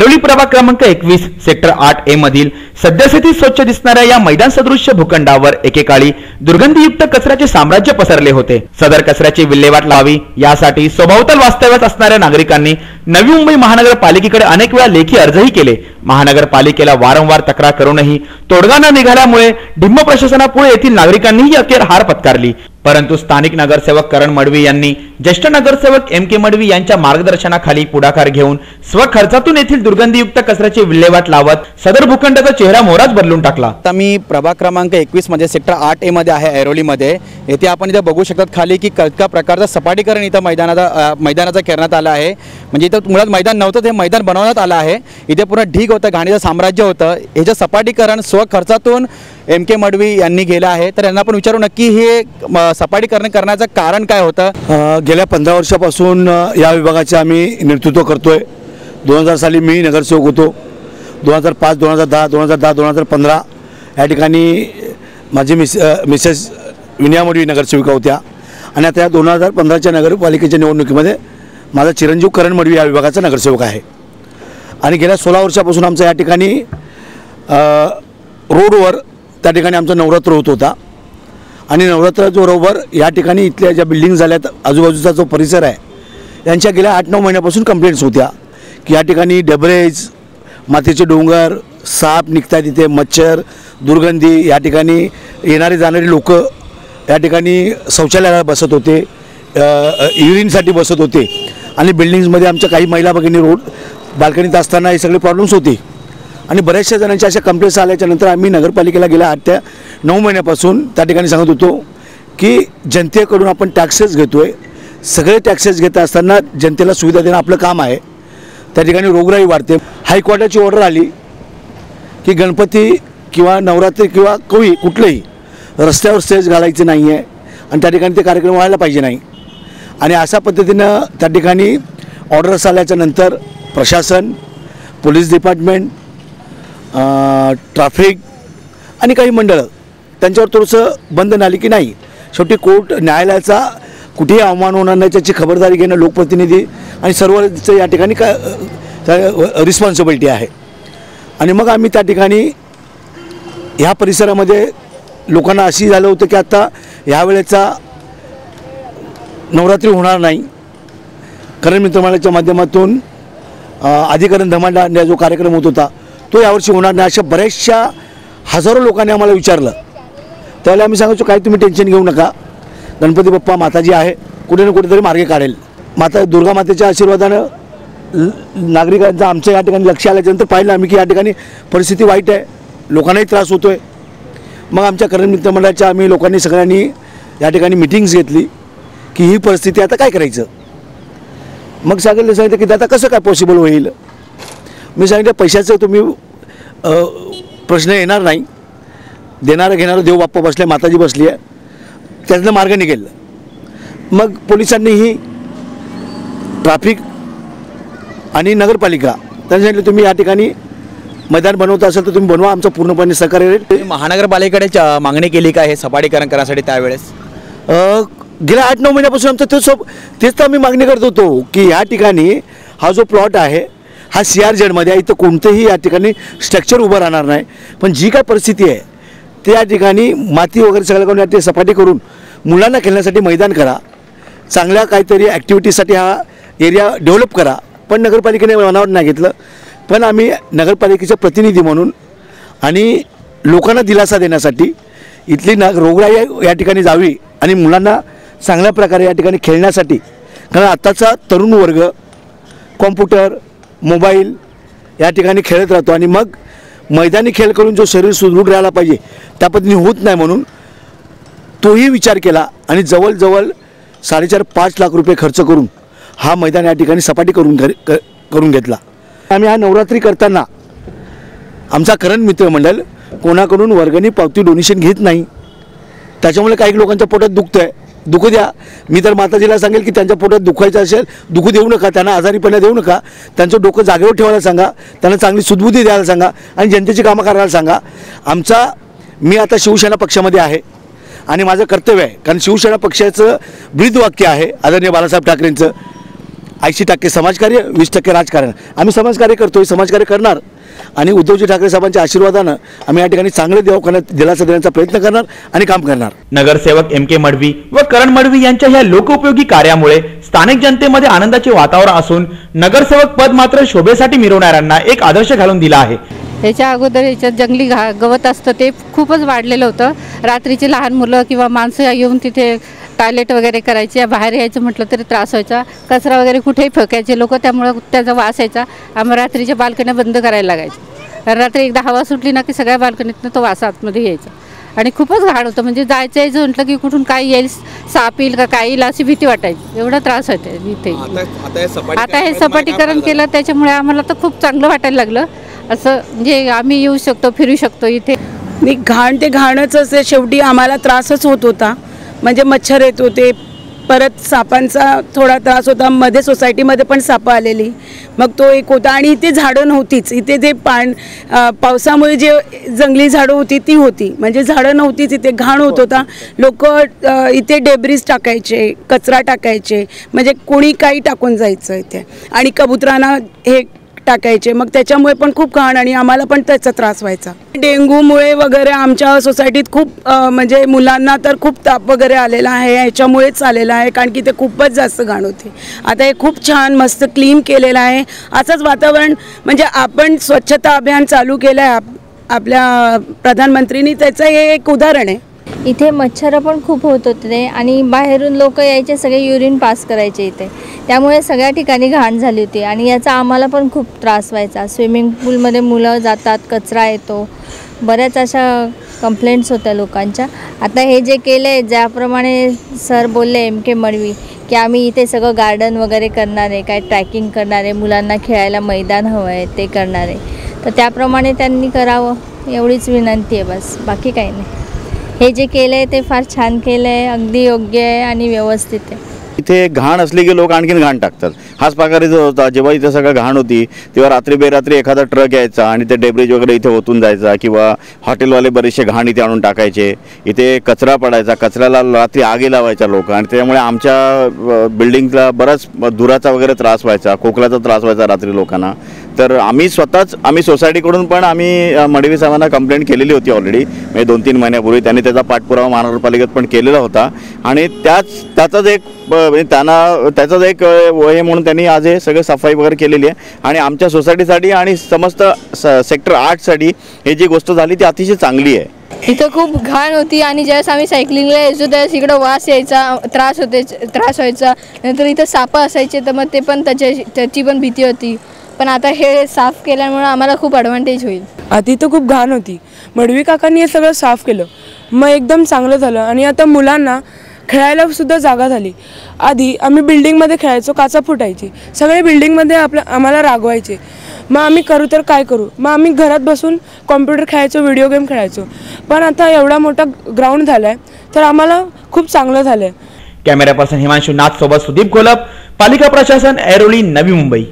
ऐरोली प्रभाग क्रमांक एकवीस सेक्टर आठ ए मधील सद्यस्थिती स्वच्छ दिसणाऱ्या या मैदान सदृश्य भूखंडावर एकेकाळी दुर्गंधीयुक्त कचऱ्याचे साम्राज्य पसरले होते. सदर कचऱ्याची विल्हेवाट लावी यासाठी स्वभावतल वास्तव्यात असणाऱ्या नागरिकांनी नवी मुंबई महानगरपालिकेकडे अनेक वेळा लेखी अर्जही केले. महानगरपालिकेला वारंवार तक्रार करूनही तोडगा न निघाल्यामुळे ढिम्म प्रशासनापुढे येथील नागरिकांनीही अखेर हार पत्कारली. परंतु स्थानिक नगरसेवक करण मडवी यांनी ज्येष्ठ नगरसेवक एम के मडवी यांच्या मार्गदर्शनाखाली पुढाकार घेऊन स्वखर्चातून येथील दुर्गंधीयुक्त कचऱ्याची विल्हेवाट लावत सदर भूखंडाचा चेहरा मोहराच बदलून टाकला. आता मी प्रभाग क्रमांक एकवीसमध्ये सेक्टर आठ एमध्ये आहे ऐरोलीमध्ये येथे आपण इथं बघू शकतात खाली की कल्का प्रकारचं सपाटीकरण इथं मैदानाचा मैदानाचं करण्यात आलं आहे. म्हणजे इथं मुळात मैदान नव्हतं ते मैदान बनवण्यात आलं आहे. इथे पूर्ण ढीग होतं घाणीचं साम्राज्य होतं. ह्याचं सपाटीकरण स्वखर्चातून एम के मडवी यांनी केलं आहे. तर यांना आपण विचारू नक्की हे म, सपाटीकरण करण्याचं कारण काय होतं? गेल्या पंधरा वर्षापासून या विभागाचे आम्ही नेतृत्व करतो आहे दोन हजार साली मी नगरसेवक होतो. दोन हजार पाच दोन हजार दहा दोन हजार दहा दोन हजार पंधरा या ठिकाणी माझी मिस मिसेस विनया मोडी नगरसेविका होत्या. आणि आता या दोन हजार पंधराच्या नगरपालिकेच्या निवडणुकीमध्ये माझा चिरंजीव करण मडवी या विभागाचा नगरसेवक आहे. आणि गेल्या सोळा वर्षापासून आमचा या ठिकाणी रोडवर त्या ठिकाणी आमचा नवरात्र होत होता. आणि नवरात्राबरोबर या ठिकाणी इथल्या ज्या बिल्डिंग झाल्यात आजूबाजूचा जो परिसर आहे यांच्या गेल्या आठ नऊ महिन्यापासून कंप्लेंट्स होत्या. की या ठिकाणी डबरेज मातीचे डोंगर साप निघतात इथे मच्छर दुर्गंधी या ठिकाणी येणारे जाणारे लोक या ठिकाणी शौचालयाला बसत होते युरिनसाठी बसत होते. आणि बिल्डिंग्समध्ये आमच्या काही महिला भगिनी रोड बाल्कनीत असताना हे सगळे प्रॉब्लेम्स होते. आणि बऱ्याचशा जणांच्या अशा कंप्लेंट्स आल्याच्यानंतर आम्ही नगरपालिकेला गेल्या आठ त्या नऊ महिन्यापासून त्या ठिकाणी सांगत होतो की जनतेकडून आपण टॅक्सेस घेतो आहे सगळे टॅक्सेस घेत असताना जनतेला सुविधा देणं आपलं काम आहे. त्या ठिकाणी रोगराई वाढते. हायकोर्टाची ऑर्डर आली की गणपती किंवा नवरात्री किंवा कवी कुठलंही रस्त्यावर स्टेज घालायचं नाही आहे आणि त्या ठिकाणी ते कार्यक्रम व्हायला पाहिजे नाही. आणि अशा पद्धतीनं त्या ठिकाणी ऑर्डर्स आल्याच्यानंतर प्रशासन पोलीस डिपार्टमेंट ट्रॅफिक आणि काही मंडळं त्यांच्यावर थोडंसं बंधन आली की नाही? शेवटी कोर्ट न्यायालयाचा कुठेही अवमान होणार नाही त्याची खबरदारी घेणं लोकप्रतिनिधी आणि सर्वचं या ठिकाणी का रिस्पॉन्सिबिलिटी आहे. आणि मग आम्ही त्या ठिकाणी ह्या परिसरामध्ये लोकांना अशी झालं होतं की आता ह्यावेळेचा नवरात्री होणार नाही. करण मित्रमाळ्याच्या माध्यमातून अधिकरण धमांडा जो कार्यक्रम होत होता तो यावर्षी होणार नाही. अशा बऱ्याचशा हजारो लोकांनी आम्हाला विचारलं. त्यावेळेला आम्ही सांगायचो काय तुम्ही टेन्शन घेऊ नका. गणपती बाप्पा माताजी आहे. कुठे ना कुठेतरी मार्गे काढेल. माता दुर्गा मातेच्या आशीर्वादानं नागरिकांचं आमच्या या ठिकाणी लक्ष आल्याच्यानंतर पाहिलं आम्ही की या ठिकाणी परिस्थिती वाईट आहे. लोकांनाही त्रास होतो आहे मग आमच्या करण मित्रमंडळाच्या आम्ही लोकांनी सगळ्यांनी या ठिकाणी मिटिंग्स घेतली की ही परिस्थिती आता काय करायचं? मग सांगितलं सांगितलं की आता कसं काय पॉसिबल होईल? मी सांगितलं पैशाचं तुम्ही प्रश्न येणार नाही. देणारं घेणारं देव बाप्पा बसले माताजी बसली आहे. त्यातनं मार्ग निघेल. मग पोलिसांनीही ट्रॅफिक आणि नगरपालिका त्यांनी सांगितलं तुम्ही या ठिकाणी मैदान बनवत असेल तर तुम्ही बनवा आमचं पूर्णपणे सहकार्य राहील महानगरपालिकेकडे च- मागणी केली का हे सपाटीकरण करण्यासाठी त्यावेळेस? गेल्या आठ नऊ महिन्यापासून आमचं ते सोब तेच तर आम्ही मागणी करत होतो की ह्या ठिकाणी हा जो प्लॉट आहे हा सी आर जेडमध्ये आहे. इथं कोणतंही या ठिकाणी स्ट्रक्चर उभं राहणार नाही. पण जी काय परिस्थिती आहे ते या ठिकाणी माती वगैरे सगळं करून ते सपाटी करून मुलांना खेळण्यासाठी मैदान करा. चांगल्या काहीतरी ॲक्टिव्हिटीसाठी हा एरिया डेव्हलप करा. पण नगरपालिकेने मनावर नाही घेतलं. पण आम्ही नगरपालिकेचे प्रतिनिधी म्हणून आणि लोकांना दिलासा देण्यासाठी इथली ना रोगराई या ठिकाणी जावी आणि मुलांना चांगल्या प्रकारे या ठिकाणी खेळण्यासाठी. कारण आत्ताचा तरुण वर्ग कॉम्प्युटर मोबाईल या ठिकाणी खेळत राहतो आणि मग मैदानी खेळ करून जो शरीर सुदृढ राहायला पाहिजे त्या पद्धतीने होत नाही म्हणून तोही विचार केला आणि जवळजवळ साडेचार पाच लाख रुपये खर्च करून हा मैदान या ठिकाणी सपाटी करून घर क- करून घेतला. आम्ही हा नवरात्री करताना आमचा करण मित्रमंडळ कोणाकडून वर्गणी पावती डोनेशन घेत नाही. त्याच्यामुळे काही लोकांच्या पोटात दुखतं आहे दुखू द्या. मी तर माताजीला सांगेल की त्यांच्या पोटात दुखायचं असेल दुखू देऊ नका त्यांना आजारीपणा देऊ नका. त्यांचं डोकं जागेवर ठेवायला सांगा त्यांना चांगली सुदबुद्धी द्यायला सांगा आणि जनतेची कामं करायला सांगा. आमचा मी आता शिवसेना पक्षामध्ये आहे आणि माझं कर्तव्य आहे कारण शिवसेना पक्षाचं ब्रीद वाक्य आहे आदरणीय बाळासाहेब ठाकरेंचं. ऐंशी टक्के समाजकार्य वीस टक्के राजकारण. आम्ही समाजकार्य करतोय समाजकार्य करणार. आणि उद्धवजी ठाकरे साहेबांच्या आशीर्वादानं आम्ही या ठिकाणी चांगले दवाखान्यात दिलासा देण्याचा प्रयत्न करणार आणि काम करणार. नगरसेवक एम के मडवी व करण मडवी यांच्या ह्या लोकोपयोगी कार्यामुळे स्थानिक जनतेमध्ये आनंदाचे वातावरण असून नगरसेवक पद मात्र शोभेसाठी मिरवणाऱ्यांना एक आदर्श घालून दिला आहे. याच्या अगोदर याच्यात जंगली घा गवत असतं ते खूपच वाढलेलं होतं. रात्रीची लहान मुलं किंवा माणसं येऊन तिथे टॉयलेट वगैरे करायचे बाहेर यायचं म्हटलं तरी त्रास व्हायचा. कचरा वगैरे कुठेही फेकायचे लोक त्यामुळं त्याचा वास यायचा. आम्हाला रात्रीच्या बाल्कन्या बंद करायला लागायच्या कारण रात्री एकदा हवा सुटली ना की सगळ्या बाल्कनीतनं तो वास आतमध्ये यायचा. आणि खूपच घाण होतं. म्हणजे जायचं यायचं म्हटलं की कुठून काय येईल साप येईल का काय येईल अशी भीती वाटायची. एवढा त्रास होते इथे. आता हे सपाटीकरण केलं त्याच्यामुळे आम्हाला तर खूप चांगलं वाटायला लागलं. असं म्हणजे आम्ही येऊ शकतो फिरू शकतो इथे. आणि घाण ते घाणच असे शेवटी आम्हाला त्रासच होत होता. म्हणजे मच्छर येत होते परत सापांचा थोडा त्रास होता मध्ये सोसायटीमध्ये पण सापं आलेली. मग तो एक होता आणि इथे झाडं नव्हतीच. इथे जे पाण पावसामुळे जे जंगली झाडं होती ती होती. म्हणजे झाडं नव्हतीच इथे घाण होत होता. लोक इथे डेब्रीज टाकायचे कचरा टाकायचे. म्हणजे कोणी काही टाकून जायचं इथे. आणि कबुतरांना हे टाकायचे. मग त्याच्यामुळे पण खूप घाण आणि आम्हाला पण त्याचा त्रास व्हायचा. डेंग्यूमुळे वगैरे आमच्या सोसायटीत खूप म्हणजे मुलांना तर खूप ताप वगैरे आलेला आहे ह्याच्यामुळेच आलेला आहे कारण की ते खूपच जास्त घाण होते. आता हे खूप छान मस्त क्लीन केलेलं आहे. असंच वातावरण म्हणजे आपण स्वच्छता अभियान चालू केलं आहे आप आपल्या प्रधानमंत्रीनी त्याचं हे एक उदाहरण आहे. इथे मच्छर पण खूप होत होते आणि बाहेरून लोक यायचे सगळे युरिन पास करायचे इथे. त्यामुळे सगळ्या ठिकाणी घाण झाली होती. आणि याचा आम्हाला पण खूप त्रास व्हायचा. स्विमिंग पूलमध्ये मुलं जातात कचरा येतो. बऱ्याच अशा कंप्लेंट्स होत्या लोकांच्या. आता हे जे केलं आहे ज्याप्रमाणे सर बोलले एम के मडवी की आम्ही इथे सगळं गार्डन वगैरे करणार आहे काय ट्रॅकिंग करणार आहे मुलांना खेळायला मैदान हवं आहे ते करणार आहे. तर त्याप्रमाणे त्यांनी करावं एवढीच विनंती आहे बस. बाकी काही नाही. हे जे केलं आहे ते फार छान केलं आहे अगदी योग्य आहे आणि व्यवस्थित आहे. इथे घाण असली की लोक आणखीन घाण टाकतात. हाच प्रकारे जो होता जेव्हा इथे सगळं घाण होती तेव्हा रात्री बेरात्री एखादा ट्रक यायचा आणि ते डेब्रिज वगैरे इथे ओतून जायचा किंवा हॉटेलवाले बरेचसे घाण इथे आणून टाकायचे. इथे कचरा पडायचा कचऱ्याला रात्री आगी लावायच्या लोक आणि त्यामुळे आमच्या बिल्डिंगला बराच धुराचा वगैरे त्रास व्हायचा खोकल्याचा त्रास व्हायचा रात्री लोकांना. तर आम्ही स्वतःच आम्ही सोसायटीकडून पण आम्ही मडवी साहेबांना कंप्लेंट केलेली होती ऑलरेडी म्हणजे दोन तीन महिन्यापूर्वी. त्यांनी त्याचा पाठपुरावा महानगरपालिकेत पण केलेला होता. आणि त्याच त्याचाच एक म्हणजे त्यांना त्याचाच एक हे म्हणून त्यांनी आज हे सगळं सफाई वगैरे केलेली आहे. आणि आमच्या सोसायटीसाठी आणि समस्त स- सेक्टर आठसाठी हे जी गोष्ट झाली ती अतिशय चांगली आहे. इथं खूप घाण होती आणि ज्यावेळेस आम्ही सायकलिंगला यायचो त्यावेळेस इकडं वास यायचा त्रास होते त्रास व्हायचा. नंतर इथं सापं असायचे तर मग ते पण त्याच्या त्याची पण भीती होती. पण आता हे साफ केल्यामुळं आम्हाला खूप ॲडव्हान्टेज होईल. आधी तर खूप घाण होती. मडवी काकांनी हे सगळं साफ केलं. मग एकदम चांगलं झालं आणि आता मुलांना खेळायला सुद्धा जागा झाली. आधी आम्ही बिल्डिंगमध्ये खेळायचो काचा फुटायची. सगळे बिल्डिंगमध्ये आपल्या आम्हाला रागवायचे. मग आम्ही करू तर काय करू? मग आम्ही घरात बसून कॉम्प्युटर खेळायचो व्हिडिओ गेम खेळायचो. पण आता एवढा मोठा ग्राउंड झाला आहे तर आम्हाला खूप चांगलं झालं आहे कॅमेरा पर्सन हिमांशु नाथ सोबत सुदीप घोलप पालिका प्रशासन ऐरोली नवी मुंबई.